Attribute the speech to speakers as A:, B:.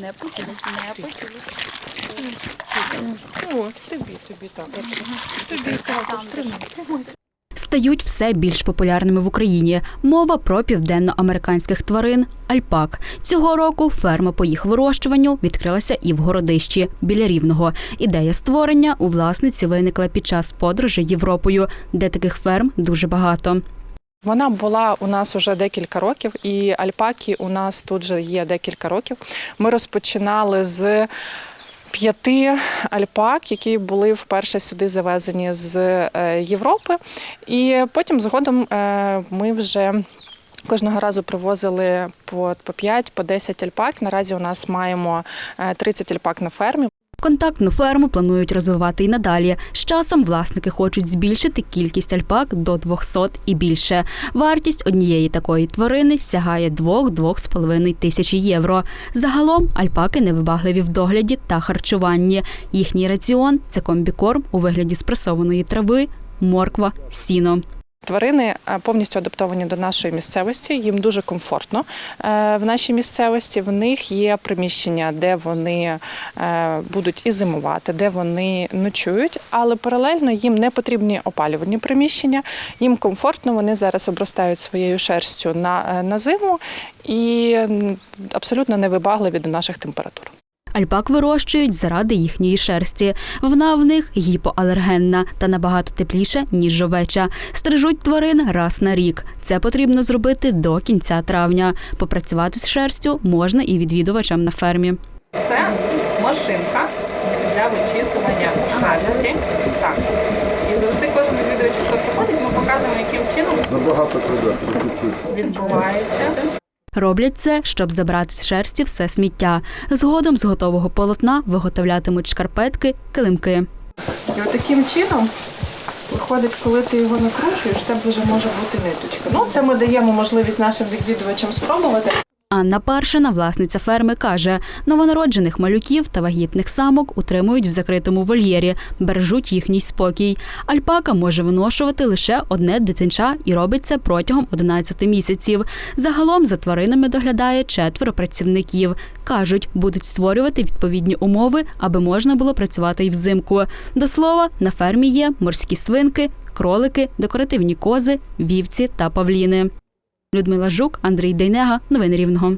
A: Не почули, не почули.
B: О, тобі, тобі так. Тобі також тримай.
C: Стають все більш популярними в Україні. Мова про південноамериканських тварин альпак. Цього року ферма по їх вирощуванню відкрилася і в городищі біля рівного. Ідея створення у власниці виникла під час подорожі Європою, де таких ферм дуже багато.
B: Вона була у нас уже декілька років, і альпаки у нас тут же є декілька років. Ми розпочинали з п'яти альпак, які були вперше сюди завезені з е, Європи. І потім згодом е, ми вже. Кожного разу привозили по, по 5, по 10 альпак. Наразі у нас маємо е, 30 альпак на фермі.
C: Контактну ферму планують розвивати і надалі. З часом власники хочуть збільшити кількість альпак до 200 і більше. Вартість однієї такої тварини сягає 2-2,5 тисячі євро. Загалом альпаки невибагливі в догляді та харчуванні. Їхній раціон це комбікорм у вигляді спресованої трави, морква, сіно.
B: Тварини е, повністю адаптовані до нашої місцевості. Їм дуже комфортно е, в нашій місцевості. В них є приміщення, де вони е, будуть і зимувати, де вони ночують, але паралельно їм не потрібні опалювальні приміщення. Їм комфортно. Вони зараз обростають своєю шерстю на, на зиму і абсолютно невибагливі до наших температур.
C: Альпак вирощують заради їхньої шерсті. Вона в них гіпоалергенна та набагато тепліша, ніж овеча. Стрижуть тварин раз на рік. Це потрібно зробити до кінця травня. Попрацювати з шерстю можна і відвідувачам на фермі.
B: Це машинка для вичісування шерсті. Так. І завжди кожен відвідувач, хто приходить, ми показуємо, яким чином
D: Забагато крадати.
B: відбувається.
C: Роблять це, щоб забрати з шерсті все сміття. Згодом з готового полотна виготовлятимуть шкарпетки, килимки.
B: І таким чином виходить, коли ти його накручуєш, в тебе вже може бути ниточка. Ну, це ми даємо можливість нашим відвідувачам спробувати.
C: Анна Паршина, власниця ферми, каже: новонароджених малюків та вагітних самок утримують в закритому вольєрі, бережуть їхній спокій. Альпака може виношувати лише одне дитинча і робить це протягом 11 місяців. Загалом за тваринами доглядає четверо працівників. кажуть, будуть створювати відповідні умови, аби можна було працювати й взимку. До слова, на фермі є морські свинки, кролики, декоративні кози, вівці та павліни. Людмила Жук, Андрій Дейнега. Новини Рівного.